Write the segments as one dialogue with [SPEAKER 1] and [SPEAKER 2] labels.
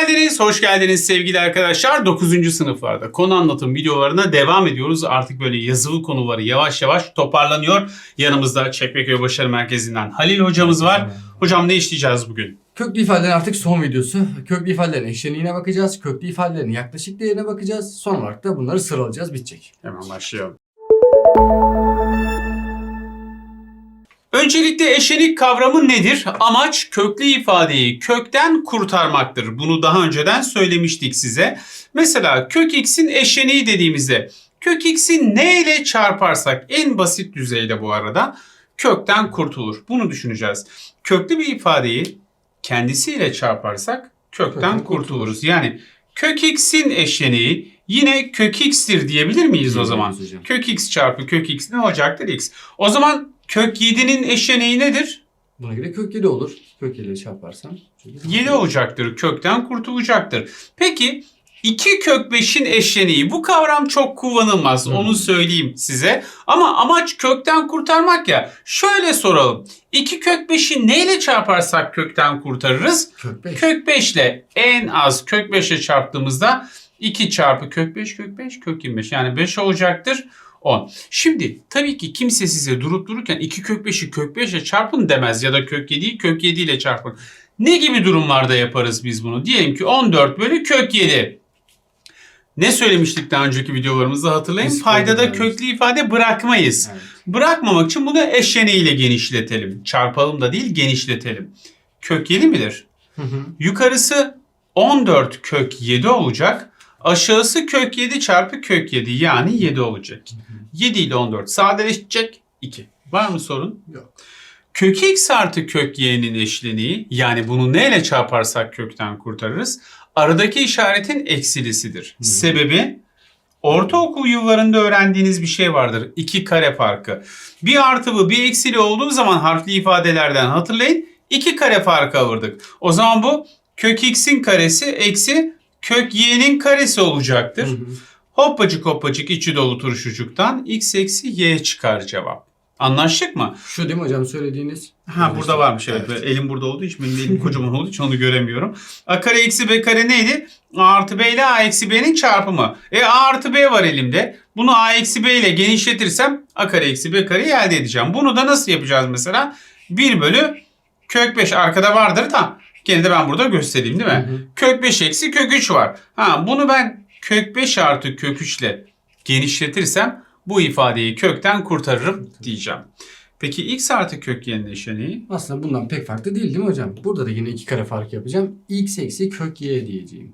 [SPEAKER 1] geldiniz, hoş geldiniz sevgili arkadaşlar. 9. sınıflarda konu anlatım videolarına devam ediyoruz. Artık böyle yazılı konuları yavaş yavaş toparlanıyor. Yanımızda Çekmeköy Başarı Merkezi'nden Halil hocamız var. Hocam ne işleyeceğiz bugün?
[SPEAKER 2] Köklü ifadelerin artık son videosu. Köklü ifadelerin eşleniğine bakacağız. Köklü ifadelerin yaklaşık değerine bakacağız. Son olarak da bunları sıralayacağız. Bitecek.
[SPEAKER 1] Hemen başlayalım. Öncelikle eşenik kavramı nedir? Amaç köklü ifadeyi kökten kurtarmaktır. Bunu daha önceden söylemiştik size. Mesela kök x'in eşeniği dediğimizde kök x'i ne ile çarparsak en basit düzeyde bu arada kökten kurtulur. Bunu düşüneceğiz. Köklü bir ifadeyi kendisiyle çarparsak kökten kurtuluruz. Yani kök x'in eşeniği yine kök x'tir diyebilir miyiz o zaman? Kök x çarpı kök x ne olacaktır x. O zaman kök 7'nin eşeneği nedir?
[SPEAKER 2] Buna göre kök 7 olur. Kök 7 ile çarparsan.
[SPEAKER 1] 7 olacaktır. Kökten kurtulacaktır. Peki 2 kök 5'in eşeneği bu kavram çok kullanılmaz.
[SPEAKER 2] Hı.
[SPEAKER 1] Onu söyleyeyim size. Ama amaç kökten kurtarmak ya. Şöyle soralım. 2 kök 5'i neyle çarparsak kökten kurtarırız?
[SPEAKER 2] Kök 5.
[SPEAKER 1] Kök 5 ile en az kök 5'e çarptığımızda 2 çarpı kök 5 kök 5 kök 25 yani 5 olacaktır. 10. Şimdi tabii ki kimse size durup dururken 2 kök 5'i kök 5'e çarpın demez ya da kök 7'yi kök 7 ile çarpın. Ne gibi durumlarda yaparız biz bunu? Diyelim ki 14 bölü kök 7. Ne söylemiştik daha önceki videolarımızda hatırlayın.
[SPEAKER 2] Biz
[SPEAKER 1] Paydada köklü ifade bırakmayız.
[SPEAKER 2] Evet.
[SPEAKER 1] Bırakmamak için bunu eşeneğiyle genişletelim. Çarpalım da değil genişletelim. Kök 7 midir?
[SPEAKER 2] Hı hı.
[SPEAKER 1] Yukarısı 14 kök 7 olacak. Aşağısı kök 7 çarpı kök 7 yani 7 olacak. 7 ile 14 sadeleşecek 2. Var mı sorun?
[SPEAKER 2] Yok.
[SPEAKER 1] Kök x artı kök y'nin eşleniği yani bunu neyle çarparsak kökten kurtarırız. Aradaki işaretin eksilisidir.
[SPEAKER 2] Hı.
[SPEAKER 1] Sebebi ortaokul yıllarında öğrendiğiniz bir şey vardır. İki kare farkı. Bir artılı bir eksili olduğu zaman harfli ifadelerden hatırlayın. iki kare farkı alırdık. O zaman bu kök x'in karesi eksi kök y'nin karesi olacaktır.
[SPEAKER 2] Hı hı.
[SPEAKER 1] Hoppacık hoppacık içi dolu turşucuktan x eksi y çıkar cevap. Anlaştık mı?
[SPEAKER 2] Şu değil mi hocam söylediğiniz?
[SPEAKER 1] Ha burada varmış evet.
[SPEAKER 2] Evet.
[SPEAKER 1] Elim burada olduğu için benim elim kocaman olduğu için onu göremiyorum. A kare eksi b kare neydi? A artı b ile a eksi b'nin çarpımı. E a artı b var elimde. Bunu a eksi b ile genişletirsem a kare eksi b kareyi elde edeceğim. Bunu da nasıl yapacağız mesela? 1 bölü kök 5 arkada vardır tam. Gene de ben burada göstereyim değil mi?
[SPEAKER 2] Hı hı.
[SPEAKER 1] Kök 5 eksi kök 3 var. Ha bunu ben kök 5 artı kök 3 ile genişletirsem bu ifadeyi kökten kurtarırım diyeceğim. Peki x artı kök y'nin eşleniği?
[SPEAKER 2] Aslında bundan pek farklı değil değil mi hocam? Burada da yine iki kare fark yapacağım. x eksi kök y diyeceğim.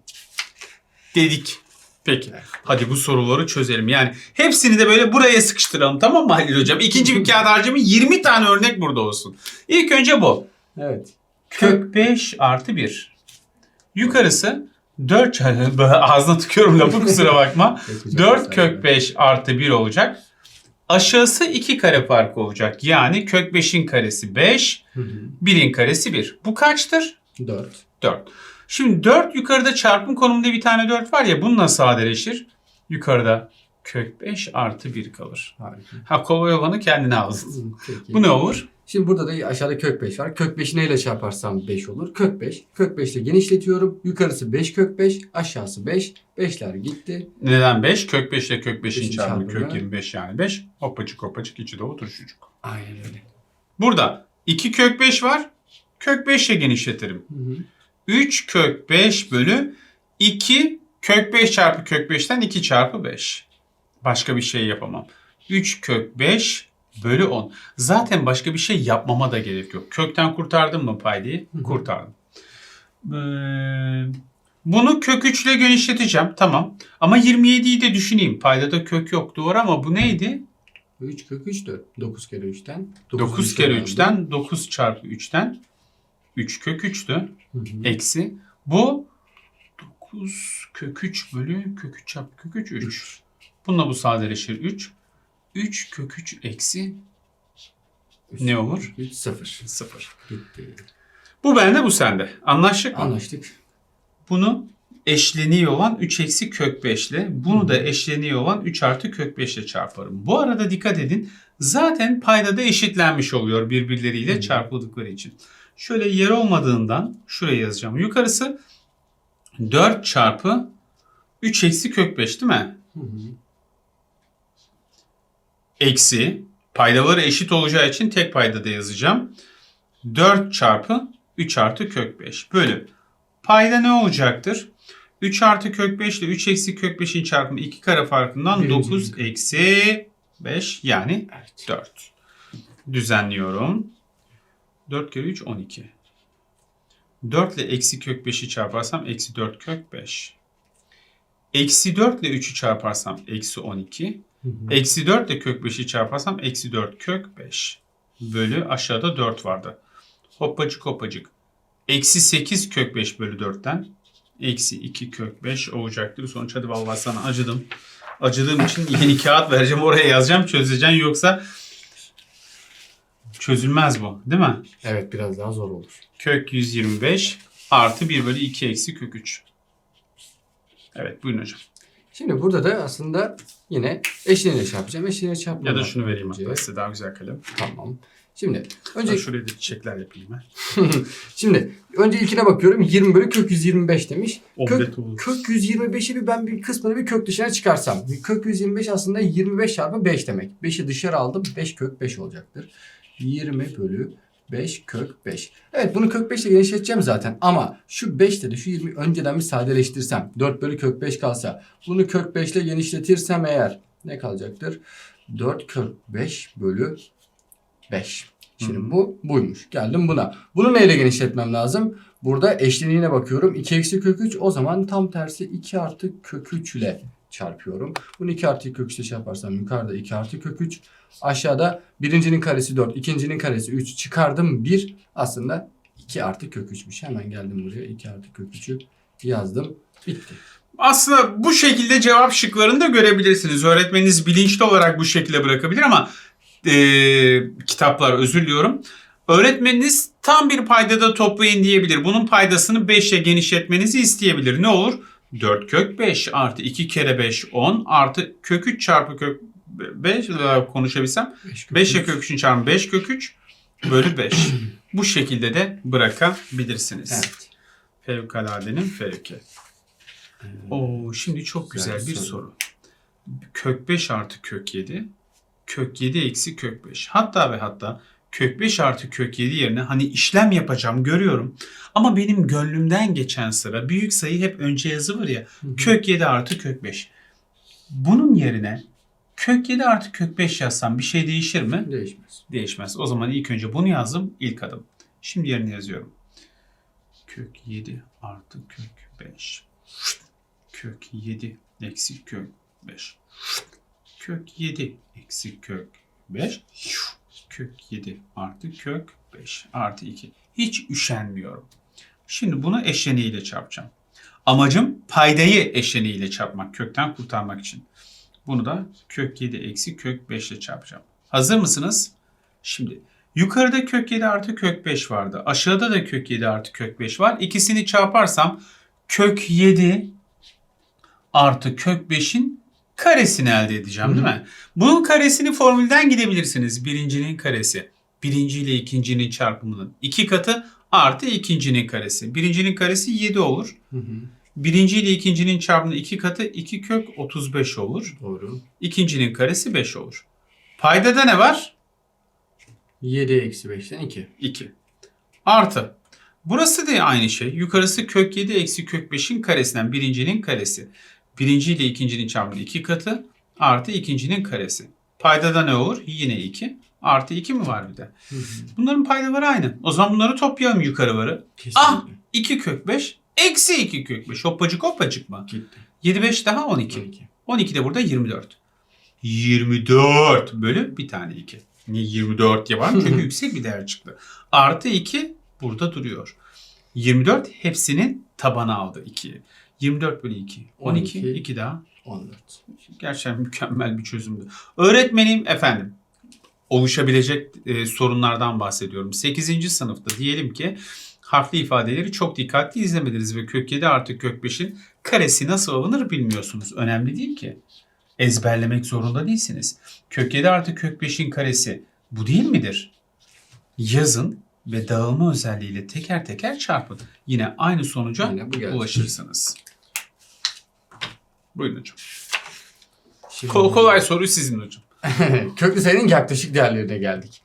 [SPEAKER 1] dedik. Peki. Hadi bu soruları çözelim. Yani hepsini de böyle buraya sıkıştıralım tamam mı Halil Hocam? İkinci bir kağıt harcımı 20 tane örnek burada olsun. İlk önce bu.
[SPEAKER 2] Evet.
[SPEAKER 1] Kök 5 artı 1. Yukarısı 4 ağzına tıkıyorum lafı kusura bakma.
[SPEAKER 2] Peki hocam,
[SPEAKER 1] 4
[SPEAKER 2] sağ
[SPEAKER 1] kök
[SPEAKER 2] olun.
[SPEAKER 1] 5 artı 1 olacak. Aşağısı 2 kare farkı olacak. Yani kök 5'in karesi 5,
[SPEAKER 2] Hı hı.
[SPEAKER 1] 1'in karesi 1. Bu kaçtır?
[SPEAKER 2] 4.
[SPEAKER 1] 4. Şimdi 4 yukarıda çarpım konumunda bir tane 4 var ya bununla sadeleşir. Yukarıda kök 5 artı 1 kalır.
[SPEAKER 2] Harika.
[SPEAKER 1] Ha kolay olanı kendine aldın. Bu ne olur?
[SPEAKER 2] Şimdi burada da aşağıda kök 5 var. Kök 5'i neyle çarparsam 5 olur. Kök 5. Kök 5 ile genişletiyorum. Yukarısı 5 kök 5. Aşağısı 5. 5'ler gitti.
[SPEAKER 1] Neden 5? Kök 5 ile kök 5'in
[SPEAKER 2] Beşin
[SPEAKER 1] çarpımı kök 25 yani 5. Hoppacık hoppacık içi dolu turşucuk.
[SPEAKER 2] Aynen öyle.
[SPEAKER 1] Burada 2 kök 5 var. Kök 5 ile genişletirim.
[SPEAKER 2] Hı hı.
[SPEAKER 1] 3 kök 5 bölü 2 kök 5 çarpı kök 5'ten 2 çarpı 5. Başka bir şey yapamam. 3 kök 5 bölü 10. Zaten başka bir şey yapmama da gerek yok. Kökten kurtardım mı paydayı? Kurtardım. Ee, bunu kök 3 ile genişleteceğim. Tamam. Ama 27'yi de düşüneyim. Paydada kök yok doğru ama bu neydi?
[SPEAKER 2] 3 kök 3 4. 9 kere 3'ten.
[SPEAKER 1] 9 kere 3'ten 9 çarpı 3'ten 3 kök 3'tü.
[SPEAKER 2] Hı hı.
[SPEAKER 1] eksi. Bu 9 kök 3 bölü kök 3 çarpı kök 3 3. Bununla bu sadeleşir 3. 3 kök 3 eksi ne olur?
[SPEAKER 2] 3 0.
[SPEAKER 1] 0.
[SPEAKER 2] Gitti.
[SPEAKER 1] Bu bende bu sende. Anlaştık mı?
[SPEAKER 2] Anlaştık.
[SPEAKER 1] Bunu eşleniği olan 3 eksi kök 5 ile bunu da eşleniği olan 3 artı kök 5 ile çarparım. Bu arada dikkat edin zaten payda da eşitlenmiş oluyor birbirleriyle çarpıldıkları için. Şöyle yer olmadığından şuraya yazacağım. Yukarısı 4 çarpı 3 eksi kök 5 değil mi?
[SPEAKER 2] Hı hı.
[SPEAKER 1] Eksi paydaları eşit olacağı için tek paydada yazacağım. 4 çarpı 3 artı kök 5 bölü. Payda ne olacaktır? 3 artı kök 5 ile 3 eksi kök 5'in çarpımı 2 kare farkından
[SPEAKER 2] Birinci
[SPEAKER 1] 9
[SPEAKER 2] yıkım.
[SPEAKER 1] eksi 5 yani
[SPEAKER 2] Evet.
[SPEAKER 1] 4. Düzenliyorum. 4 kere 3 12. 4 ile eksi kök 5'i çarparsam eksi 4 kök 5. Eksi 4 ile 3'ü çarparsam eksi 12. Eksi 4 ile kök 5'i çarparsam eksi 4 kök 5. Bölü aşağıda 4 vardı. Hoppacık hoppacık. Eksi 8 kök 5 bölü 4'ten. Eksi 2 kök 5 olacaktır. Sonuç hadi vallahi sana acıdım. Acıdığım için yeni kağıt vereceğim oraya yazacağım çözeceksin yoksa çözülmez bu değil mi?
[SPEAKER 2] Evet biraz daha zor olur.
[SPEAKER 1] Kök 125 artı 1 bölü 2 eksi kök 3. Evet buyurun hocam.
[SPEAKER 2] Şimdi burada da aslında yine eşliğine çarpacağım. Eşliğine çarpma.
[SPEAKER 1] Ya da şunu vereyim
[SPEAKER 2] önce.
[SPEAKER 1] hatta size daha güzel kalem.
[SPEAKER 2] Tamam. Şimdi önce
[SPEAKER 1] Ben şuraya da çiçekler yapayım ben.
[SPEAKER 2] şimdi önce ilkine bakıyorum. 20 bölü kök 125 demiş. Kök,
[SPEAKER 1] olur.
[SPEAKER 2] kök 125'i bir ben bir kısmını bir kök dışına çıkarsam. Kök 125 aslında 25 çarpı 5 demek. 5'i dışarı aldım. 5 kök 5 olacaktır. 20 bölü 5 kök 5. Evet bunu kök 5 ile genişleteceğim zaten. Ama şu 5 de şu 20 önceden bir sadeleştirsem. 4 bölü kök 5 kalsa. Bunu kök 5 ile genişletirsem eğer ne kalacaktır? 4 kök 5 bölü 5. Şimdi
[SPEAKER 1] Hı.
[SPEAKER 2] bu buymuş. Geldim buna. Bunu neyle genişletmem lazım? Burada eşleniğine bakıyorum. 2 eksi kök 3 o zaman tam tersi 2 artı kök 3 ile çarpıyorum. Bunu 2 artı kök 3 ile çarparsam yukarıda 2 artı kök 3. Aşağıda birincinin karesi 4, ikincinin karesi 3 çıkardım 1. Aslında 2 artı kök 3'müş. Hemen geldim buraya 2 artı kök 3'ü yazdım. Bitti.
[SPEAKER 1] Aslında bu şekilde cevap şıklarını da görebilirsiniz. Öğretmeniniz bilinçli olarak bu şekilde bırakabilir ama eee, kitaplar özür diliyorum. Öğretmeniniz tam bir paydada toplayın diyebilir. Bunun paydasını 5 ile genişletmenizi isteyebilir. Ne olur? 4 kök 5 artı 2 kere 5 10 artı kök 3 çarpı kök 5 konuşabilsem 5 ile kök 3'ün çarpımı 5 kök 3 bölü 5. Bu şekilde de bırakabilirsiniz.
[SPEAKER 2] Evet.
[SPEAKER 1] Fevkaladenin fevki. Oo, şimdi çok
[SPEAKER 2] Güzel
[SPEAKER 1] güzel bir
[SPEAKER 2] soru.
[SPEAKER 1] soru. Kök 5 artı kök 7. Kök 7 eksi kök 5. Hatta ve hatta kök 5 artı kök 7 yerine hani işlem yapacağım görüyorum. Ama benim gönlümden geçen sıra büyük sayı hep önce yazılır ya. Kök 7 artı kök 5. Bunun yerine kök 7 artı kök 5 yazsam bir şey değişir mi?
[SPEAKER 2] Değişmez.
[SPEAKER 1] Değişmez. O zaman ilk önce bunu yazdım. ilk adım. Şimdi yerini yazıyorum. Kök 7 artı kök 5. Kök 7 eksi kök 5. Kök 7 eksi kök 5. Kök 7 artı kök 5 artı 2. Hiç üşenmiyorum. Şimdi bunu eşleniğiyle çarpacağım. Amacım paydayı eşleniğiyle çarpmak. Kökten kurtarmak için. Bunu da kök 7 eksi kök 5 ile çarpacağım. Hazır mısınız? Şimdi yukarıda kök 7 artı kök 5 vardı. Aşağıda da kök 7 artı kök 5 var. İkisini çarparsam kök 7 artı kök 5'in karesini elde edeceğim değil mi? Bunun karesini formülden gidebilirsiniz. Birincinin karesi. Birinci ile ikincinin çarpımının iki katı artı ikincinin karesi. Birincinin karesi 7 olur.
[SPEAKER 2] Hı hı.
[SPEAKER 1] Birinci ile ikincinin çarpımının iki katı 2 kök 35 olur.
[SPEAKER 2] Doğru.
[SPEAKER 1] İkincinin karesi 5 olur. Paydada ne var?
[SPEAKER 2] 7 eksi 5'ten 2.
[SPEAKER 1] 2. Artı. Burası da aynı şey. Yukarısı kök 7 eksi kök 5'in karesinden birincinin karesi. Birinci ile ikincinin çarpımı 2 katı artı ikincinin karesi. Paydada ne olur? Yine 2. Artı 2 mi var bir de? Bunların paydaları aynı. O zaman bunları toplayalım yukarı varı.
[SPEAKER 2] Kesinlikle.
[SPEAKER 1] Ah! 2 kök 5 eksi 2 kök 5. Hoppacık hoppacık mı?
[SPEAKER 2] Gitti.
[SPEAKER 1] 7 5 daha 12.
[SPEAKER 2] 12.
[SPEAKER 1] 12 de burada 24. 24 bölü bir tane 2. Niye 24 diye var? Çünkü yüksek bir değer çıktı. Artı 2 burada duruyor. 24 hepsinin tabanı aldı 2'yi. 24 bölü 2. 12.
[SPEAKER 2] 12.
[SPEAKER 1] 2 daha.
[SPEAKER 2] 14.
[SPEAKER 1] Gerçekten mükemmel bir çözümdü. Öğretmenim efendim oluşabilecek e, sorunlardan bahsediyorum. 8. sınıfta diyelim ki harfli ifadeleri çok dikkatli izlemediniz ve kök 7 artı kök 5'in karesi nasıl alınır bilmiyorsunuz. Önemli değil ki. Ezberlemek zorunda değilsiniz. Kök 7 artı kök 5'in karesi bu değil midir? Yazın ve dağılma özelliğiyle teker teker çarpın. Yine aynı sonuca
[SPEAKER 2] Yine bu geldi.
[SPEAKER 1] ulaşırsınız. Buyurun hocam.
[SPEAKER 2] Şimdi-
[SPEAKER 1] Kol- kolay soru sizin hocam.
[SPEAKER 2] Köklü sayının yaklaşık değerlerine geldik.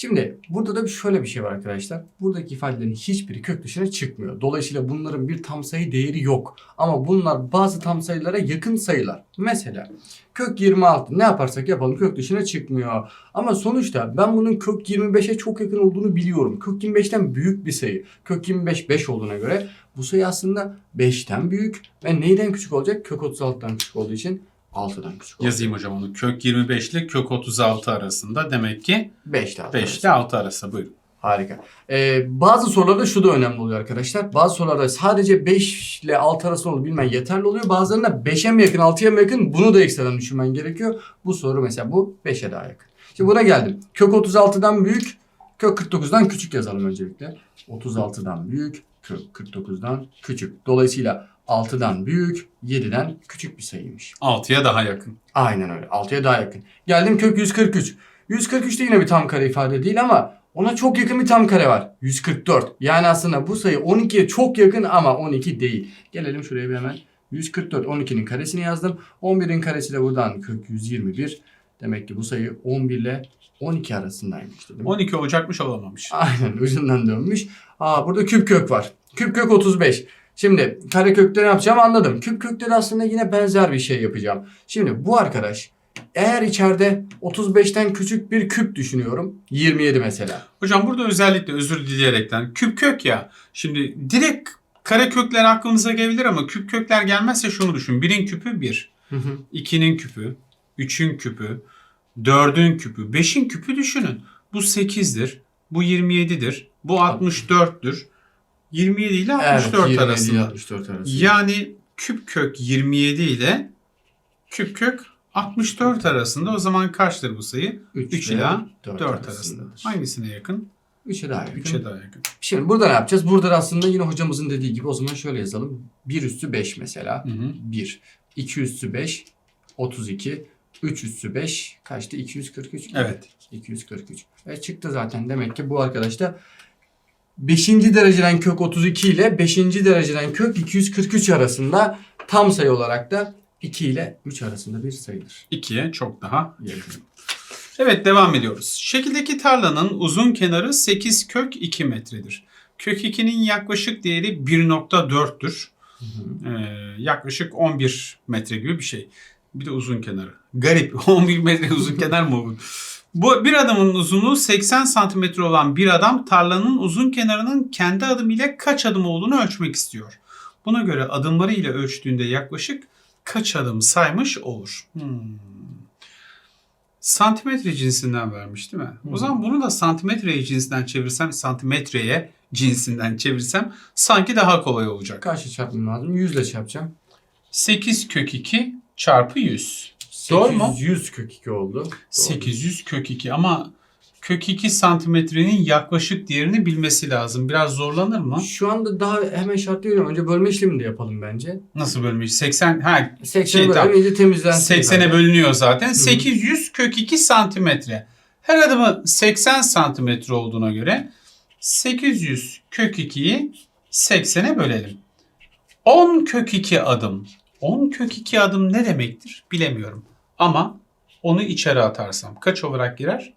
[SPEAKER 2] Şimdi burada da şöyle bir şey var arkadaşlar. Buradaki ifadelerin hiçbiri kök dışına çıkmıyor. Dolayısıyla bunların bir tam sayı değeri yok. Ama bunlar bazı tam sayılara yakın sayılar. Mesela kök 26 ne yaparsak yapalım kök dışına çıkmıyor. Ama sonuçta ben bunun kök 25'e çok yakın olduğunu biliyorum. Kök 25'ten büyük bir sayı. Kök 25 5 olduğuna göre bu sayı aslında 5'ten büyük ve neyden küçük olacak? Kök 36'dan küçük olduğu için 6'dan küçük.
[SPEAKER 1] Yazayım hocam onu. Kök 25 ile kök 36 arasında demek ki
[SPEAKER 2] 5 daha.
[SPEAKER 1] 5 ile 6 arası. Buyurun.
[SPEAKER 2] Harika. Ee, bazı sorularda şu da önemli oluyor arkadaşlar. Bazı sorularda sadece 5 ile 6 arasında olduğunu bilmen yeterli oluyor. Bazılarında 5'e mi yakın 6'ya mı yakın bunu da ekstradan düşünmen gerekiyor. Bu soru mesela bu 5'e daha yakın. Şimdi buna geldim. Kök 36'dan büyük, kök 49'dan küçük yazalım öncelikle. 36'dan büyük, kök 49'dan küçük. Dolayısıyla 6'dan büyük, 7'den küçük bir sayıymış.
[SPEAKER 1] 6'ya daha yakın.
[SPEAKER 2] Aynen öyle. 6'ya daha yakın. Geldim kök 143. 143 de yine bir tam kare ifade değil ama ona çok yakın bir tam kare var. 144. Yani aslında bu sayı 12'ye çok yakın ama 12 değil. Gelelim şuraya bir hemen. 144. 12'nin karesini yazdım. 11'in karesi de buradan kök 121. Demek ki bu sayı 11 ile 12 arasındaymış dedim.
[SPEAKER 1] 12 Ocakmış olamamış.
[SPEAKER 2] Aynen ucundan dönmüş. Aa burada küp kök var. Küp kök 35. Şimdi kare kökte ne yapacağım anladım. Küp kökte de aslında yine benzer bir şey yapacağım. Şimdi bu arkadaş eğer içeride 35'ten küçük bir küp düşünüyorum. 27 mesela.
[SPEAKER 1] Hocam burada özellikle özür dileyerekten küp kök ya. Şimdi direkt kare kökler aklınıza gelebilir ama küp kökler gelmezse şunu düşün. 1'in küpü 1. 2'nin küpü, 3'ün küpü, 4'ün küpü, 5'in küpü düşünün. Bu 8'dir, bu 27'dir, bu 64'tür. 27 ile 64
[SPEAKER 2] 27 ile
[SPEAKER 1] arasında.
[SPEAKER 2] 64 arasında.
[SPEAKER 1] Yani küp kök 27 ile küp kök 64 arasında. O zaman kaçtır bu sayı? 3 ile 4, arasında. Hangisine yakın?
[SPEAKER 2] 3'e daha yakın.
[SPEAKER 1] 3'e daha yakın.
[SPEAKER 2] Şimdi burada ne yapacağız? Burada da aslında yine hocamızın dediği gibi o zaman şöyle yazalım. 1 üstü 5 mesela.
[SPEAKER 1] Hı hı.
[SPEAKER 2] 1. 2 üstü 5. 32. 3 üstü 5. Kaçtı? 243.
[SPEAKER 1] Evet.
[SPEAKER 2] 243. E çıktı zaten. Demek ki bu arkadaş da 5. dereceden kök 32 ile 5. dereceden kök 243 arasında tam sayı olarak da 2 ile 3 arasında bir sayıdır.
[SPEAKER 1] 2'ye çok daha
[SPEAKER 2] Yakın.
[SPEAKER 1] Evet devam ediyoruz. Şekildeki tarlanın uzun kenarı 8 kök 2 metredir. Kök 2'nin yaklaşık değeri 1.4'tür. Ee, yaklaşık 11 metre gibi bir şey. Bir de uzun kenarı. Garip. 11 metre uzun kenar mı olur? Bu bir adamın uzunluğu 80 santimetre olan bir adam tarlanın uzun kenarının kendi adım ile kaç adım olduğunu ölçmek istiyor. Buna göre adımları ile ölçtüğünde yaklaşık kaç adım saymış olur? Hmm. Santimetre cinsinden vermiş değil mi?
[SPEAKER 2] Hı.
[SPEAKER 1] O zaman bunu da santimetreye cinsinden çevirsem, santimetreye cinsinden çevirsem sanki daha kolay olacak.
[SPEAKER 2] Kaçla çarpmam lazım? 100 ile çarpacağım.
[SPEAKER 1] 8 kök 2 çarpı 100. Doğru mu?
[SPEAKER 2] 800 kök 2 oldu. Doğru.
[SPEAKER 1] 800 kök 2 ama kök 2 santimetrenin yaklaşık değerini bilmesi lazım. Biraz zorlanır mı?
[SPEAKER 2] Şu anda daha hemen şartlıyorum. Önce bölme işlemini de yapalım bence.
[SPEAKER 1] Nasıl bölmüş? 80 ha
[SPEAKER 2] 80
[SPEAKER 1] Şey, tamam.
[SPEAKER 2] iyice temizlensin.
[SPEAKER 1] 80'e
[SPEAKER 2] zaten.
[SPEAKER 1] bölünüyor zaten. 800 kök 2 santimetre. Her adımı 80 santimetre olduğuna göre 800 kök 2'yi 80'e bölelim. 10 kök 2 adım. 10 kök 2 adım ne demektir bilemiyorum. Ama onu içeri atarsam kaç olarak girer?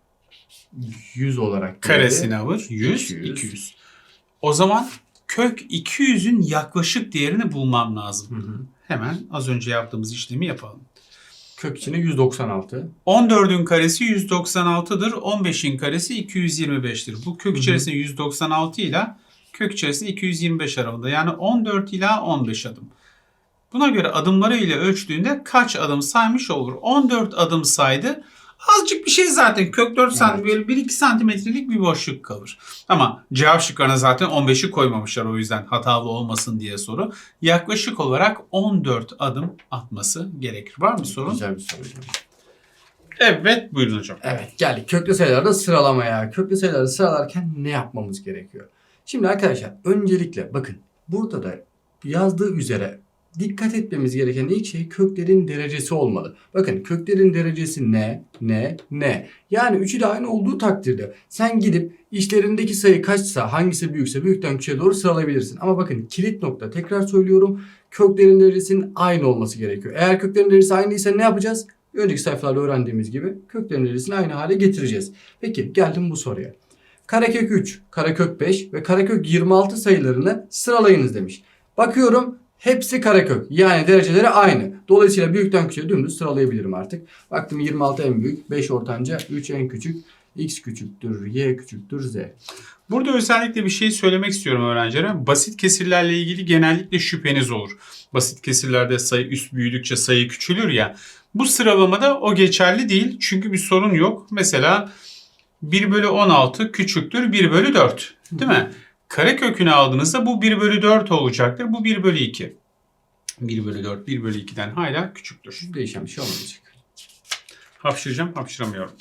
[SPEAKER 2] 100 olarak.
[SPEAKER 1] Karesini
[SPEAKER 2] geldi.
[SPEAKER 1] alır. 100,
[SPEAKER 2] 200.
[SPEAKER 1] 200. O zaman kök 200'ün yaklaşık değerini bulmam lazım.
[SPEAKER 2] Hı hı.
[SPEAKER 1] Hemen az önce yaptığımız işlemi yapalım.
[SPEAKER 2] Kök içine 196.
[SPEAKER 1] 14'ün karesi 196'dır. 15'in karesi 225'tir. Bu kök içerisinde 196 ile kök içerisinde 225 aralığında. Yani 14 ila 15 adım. Buna göre adımları ile ölçtüğünde kaç adım saymış olur? 14 adım saydı. Azıcık bir şey zaten. Kök 4 santim, böyle 1-2 santimetrelik bir boşluk kalır. Ama cevap şıklarına zaten 15'i koymamışlar o yüzden hatalı olmasın diye soru. Yaklaşık olarak 14 adım atması gerekir. Var mı sorun?
[SPEAKER 2] Güzel bir soru.
[SPEAKER 1] Evet buyurun hocam.
[SPEAKER 2] Evet geldik köklü sayılarda sıralamaya. Köklü sayıları sıralarken ne yapmamız gerekiyor? Şimdi arkadaşlar öncelikle bakın burada da yazdığı üzere dikkat etmemiz gereken ilk şey köklerin derecesi olmalı. Bakın köklerin derecesi ne, ne, ne. Yani üçü de aynı olduğu takdirde sen gidip işlerindeki sayı kaçsa hangisi büyükse büyükten küçüğe doğru sıralayabilirsin. Ama bakın kilit nokta tekrar söylüyorum köklerin derecesinin aynı olması gerekiyor. Eğer köklerin derecesi aynıysa ne yapacağız? Önceki sayfalarda öğrendiğimiz gibi köklerin derecesini aynı hale getireceğiz. Peki geldim bu soruya. Karekök 3, karekök 5 ve karekök 26 sayılarını sıralayınız demiş. Bakıyorum hepsi karekök. Yani dereceleri aynı. Dolayısıyla büyükten küçüğe dümdüz sıralayabilirim artık. Baktım 26 en büyük, 5 ortanca, 3 en küçük, x küçüktür, y küçüktür, z.
[SPEAKER 1] Burada özellikle bir şey söylemek istiyorum öğrencilere. Basit kesirlerle ilgili genellikle şüpheniz olur. Basit kesirlerde sayı üst büyüdükçe sayı küçülür ya. Bu sıralamada o geçerli değil. Çünkü bir sorun yok. Mesela 1 bölü 16 küçüktür 1 bölü 4. Değil mi? Kare kökünü aldığınızda bu 1 bölü 4 olacaktır. Bu 1 bölü 2. 1 bölü 4 1 bölü 2'den hala küçüktür.
[SPEAKER 2] Değişen bir şey olmayacak.
[SPEAKER 1] Hapşıracağım hapşıramıyorum.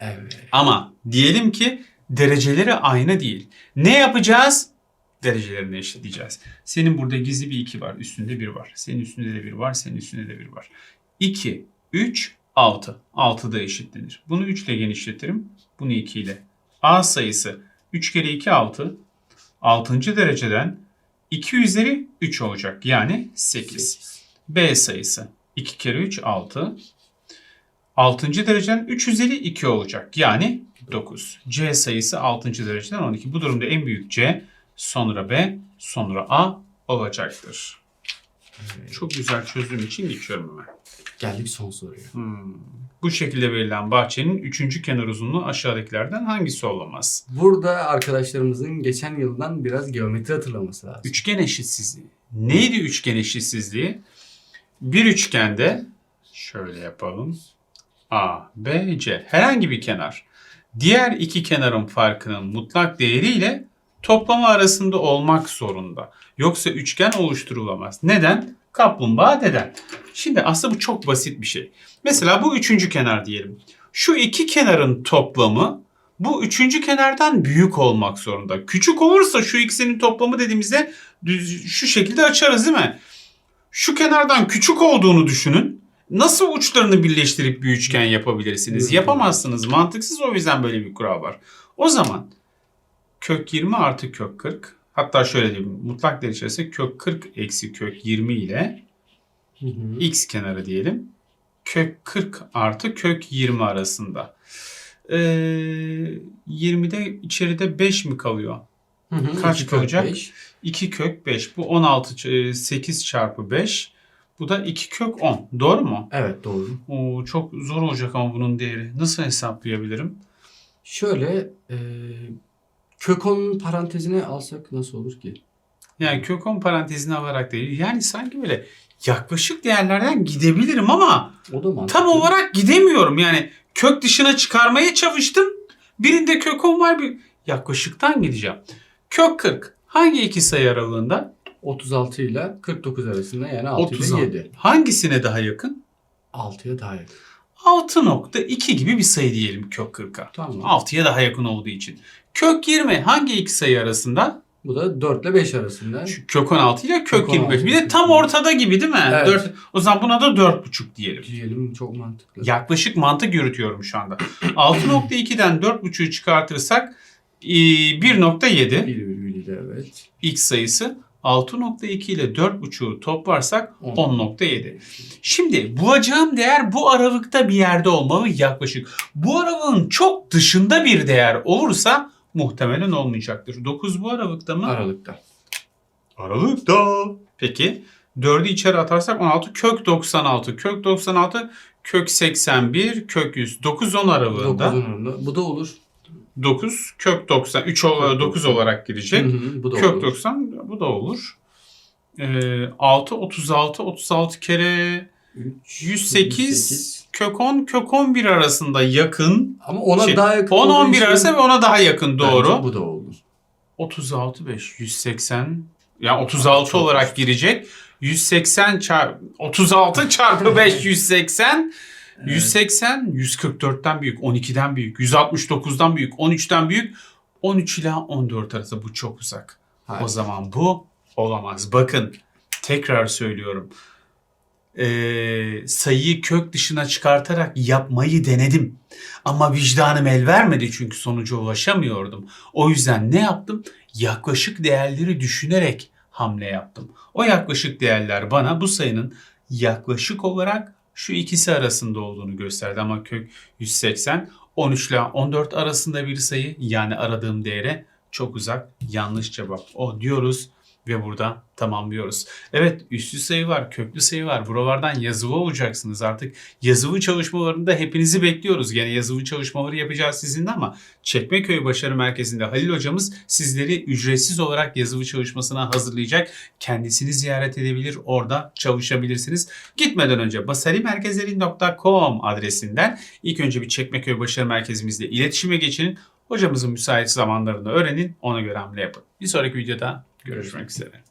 [SPEAKER 2] Evet.
[SPEAKER 1] Ama diyelim ki dereceleri aynı değil. Ne yapacağız? Derecelerini eşitleyeceğiz. Senin burada gizli bir 2 var. Üstünde 1 var. Senin üstünde de 1 var. Senin üstünde de 1 var. 2, 3, 6. 6 da eşitlenir. Bunu 3 ile genişletirim. Bunu 2 ile. A sayısı 3 kere 2 6. 6. dereceden 2 üzeri 3 olacak. Yani 8. B sayısı 2 kere 3 6. 6. dereceden 3 üzeri 2 olacak. Yani 9. C sayısı 6. dereceden 12. Bu durumda en büyük C, sonra B, sonra A olacaktır. Çok güzel çözdüğüm için geçiyorum hemen.
[SPEAKER 2] Geldik son soruya.
[SPEAKER 1] Hmm. Bu şekilde verilen bahçenin 3. kenar uzunluğu aşağıdakilerden hangisi olamaz?
[SPEAKER 2] Burada arkadaşlarımızın geçen yıldan biraz geometri hatırlaması lazım.
[SPEAKER 1] Üçgen eşitsizliği. Neydi üçgen eşitsizliği? Bir üçgende şöyle yapalım. A, B, C. Herhangi bir kenar. Diğer iki kenarın farkının mutlak değeriyle toplamı arasında olmak zorunda. Yoksa üçgen oluşturulamaz. Neden? Kaplumbağa deden. Şimdi aslında bu çok basit bir şey. Mesela bu üçüncü kenar diyelim. Şu iki kenarın toplamı bu üçüncü kenardan büyük olmak zorunda. Küçük olursa şu ikisinin toplamı dediğimizde şu şekilde açarız değil mi? Şu kenardan küçük olduğunu düşünün. Nasıl uçlarını birleştirip bir üçgen yapabilirsiniz? Yapamazsınız. Mantıksız o yüzden böyle bir kural var. O zaman kök 20 artı kök 40 hatta şöyle diyeyim mutlak derecesi kök 40 eksi kök 20 ile
[SPEAKER 2] Hı hı.
[SPEAKER 1] x kenarı diyelim. Kök 40 artı kök 20 arasında. Ee, 20'de içeride 5 mi kalıyor?
[SPEAKER 2] Hı hı.
[SPEAKER 1] Kaç kalacak?
[SPEAKER 2] beş.
[SPEAKER 1] 2 kök 5. Bu 16 ç- 8 çarpı 5. Bu da 2 kök 10. Doğru mu?
[SPEAKER 2] Evet doğru.
[SPEAKER 1] Oo, çok zor olacak ama bunun değeri. Nasıl hesaplayabilirim?
[SPEAKER 2] Şöyle e, kök 10'un parantezine alsak nasıl olur ki?
[SPEAKER 1] Yani kök 10 parantezini alarak değil. Yani sanki böyle yaklaşık değerlerden gidebilirim ama
[SPEAKER 2] O da mantıklı.
[SPEAKER 1] tam olarak gidemiyorum. Yani kök dışına çıkarmaya çalıştım. Birinde kök 10 var bir yaklaşıktan gideceğim. Kök 40 hangi iki sayı aralığında?
[SPEAKER 2] 36 ile 49 arasında yani 6
[SPEAKER 1] 36.
[SPEAKER 2] ile 7.
[SPEAKER 1] Hangisine daha yakın?
[SPEAKER 2] 6'ya daha yakın.
[SPEAKER 1] 6.2 gibi bir sayı diyelim kök 40'a.
[SPEAKER 2] Tamam.
[SPEAKER 1] 6'ya daha yakın olduğu için. Kök 20 hangi iki sayı arasında?
[SPEAKER 2] Bu da 4 ile 5 arasında.
[SPEAKER 1] Şu kök 16 ile kök,
[SPEAKER 2] Kök
[SPEAKER 1] 25.
[SPEAKER 2] 16,
[SPEAKER 1] Bir de tam ortada gibi değil mi?
[SPEAKER 2] Evet.
[SPEAKER 1] 4, o zaman buna da 4.5 diyelim.
[SPEAKER 2] Diyelim çok mantıklı.
[SPEAKER 1] Yaklaşık mantık yürütüyorum şu anda. 6.2'den 4.5'ü çıkartırsak e, 1.7
[SPEAKER 2] 1,7 evet.
[SPEAKER 1] x sayısı 6.2 ile 4.5'u toplarsak
[SPEAKER 2] On.
[SPEAKER 1] 10.7. Şimdi bulacağım değer bu aralıkta bir yerde olmalı yaklaşık. Bu aralığın çok dışında bir değer olursa muhtemelen olmayacaktır. 9 bu aralıkta mı?
[SPEAKER 2] Aralıkta.
[SPEAKER 1] Aralıkta. Peki 4'ü içeri atarsak 16 kök 96 kök 96 kök 81 kök 100 9 10 aralığında
[SPEAKER 2] 9'un oranında. Bu da olur.
[SPEAKER 1] 9 kök 90 3
[SPEAKER 2] Kök
[SPEAKER 1] 9
[SPEAKER 2] 90.
[SPEAKER 1] olarak girecek.
[SPEAKER 2] Hı hı, bu da
[SPEAKER 1] Kök
[SPEAKER 2] olur.
[SPEAKER 1] 90 bu da olur. Ee, 6 36 36 kere
[SPEAKER 2] 3,
[SPEAKER 1] 108 kök 10 kök 11 arasında yakın.
[SPEAKER 2] Ama ona
[SPEAKER 1] Şey,
[SPEAKER 2] daha yakın
[SPEAKER 1] 10
[SPEAKER 2] olduğu
[SPEAKER 1] 11
[SPEAKER 2] için
[SPEAKER 1] arası ve ona daha yakın
[SPEAKER 2] bence
[SPEAKER 1] doğru.
[SPEAKER 2] Bu da olur.
[SPEAKER 1] 36 5 180 ya 36
[SPEAKER 2] Çok
[SPEAKER 1] olarak girecek. 180 çarpı 36 çarpı 5 180
[SPEAKER 2] Evet.
[SPEAKER 1] 180 144'ten büyük, 12'den büyük, 169'dan büyük, 13'ten büyük, 13 ila 14 arası bu çok uzak.
[SPEAKER 2] Hayır.
[SPEAKER 1] O zaman bu olamaz. Bakın tekrar söylüyorum. Ee, sayıyı kök dışına çıkartarak yapmayı denedim. Ama vicdanım el vermedi çünkü sonuca ulaşamıyordum. O yüzden ne yaptım? Yaklaşık değerleri düşünerek hamle yaptım. O yaklaşık değerler bana bu sayının yaklaşık olarak şu ikisi arasında olduğunu gösterdi ama kök 180 13 ile 14 arasında bir sayı yani aradığım değere çok uzak yanlış cevap o diyoruz ve burada tamamlıyoruz. Evet üslü sayı var, köklü sayı var. Buralardan yazılı olacaksınız artık. Yazılı çalışmalarında hepinizi bekliyoruz. Gene yazılı çalışmaları yapacağız sizinle ama Çekmeköy Başarı Merkezi'nde Halil hocamız sizleri ücretsiz olarak yazılı çalışmasına hazırlayacak. Kendisini ziyaret edebilir, orada çalışabilirsiniz. Gitmeden önce basarimerkezleri.com adresinden ilk önce bir Çekmeköy Başarı Merkezimizle iletişime geçin. Hocamızın müsait zamanlarını öğrenin, ona göre hamle yapın. Bir sonraki videoda görüşmek üzere.